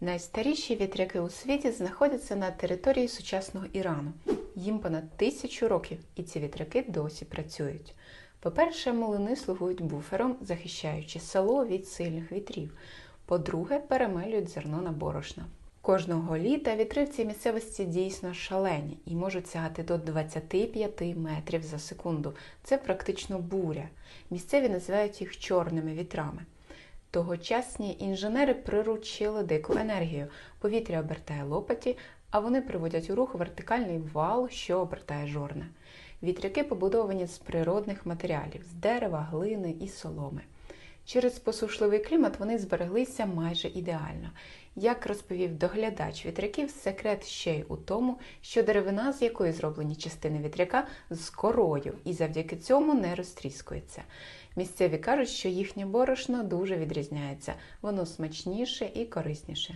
Найстаріші вітряки у світі знаходяться на території сучасного Ірану. Їм понад тисячу років, і ці вітряки досі працюють. По-перше, млини слугують буфером, захищаючи село від сильних вітрів. По-друге, перемелюють зерно на борошна. Кожного літа вітри в цій місцевості дійсно шалені і можуть сягати до 25 метрів за секунду. Це практично буря. Місцеві називають їх чорними вітрами. Тогочасні інженери приручили дику енергію. Повітря обертає лопаті, а вони приводять у рух вертикальний вал, що обертає жорна. Вітряки побудовані з природних матеріалів з дерева, глини і соломи. Через посушливий клімат вони збереглися майже ідеально. Як розповів доглядач вітряків, секрет ще й у тому, що деревина, з якої зроблені частини вітряка, з корою і завдяки цьому не розтріскується. Місцеві кажуть, що їхнє борошно дуже відрізняється, воно смачніше і корисніше.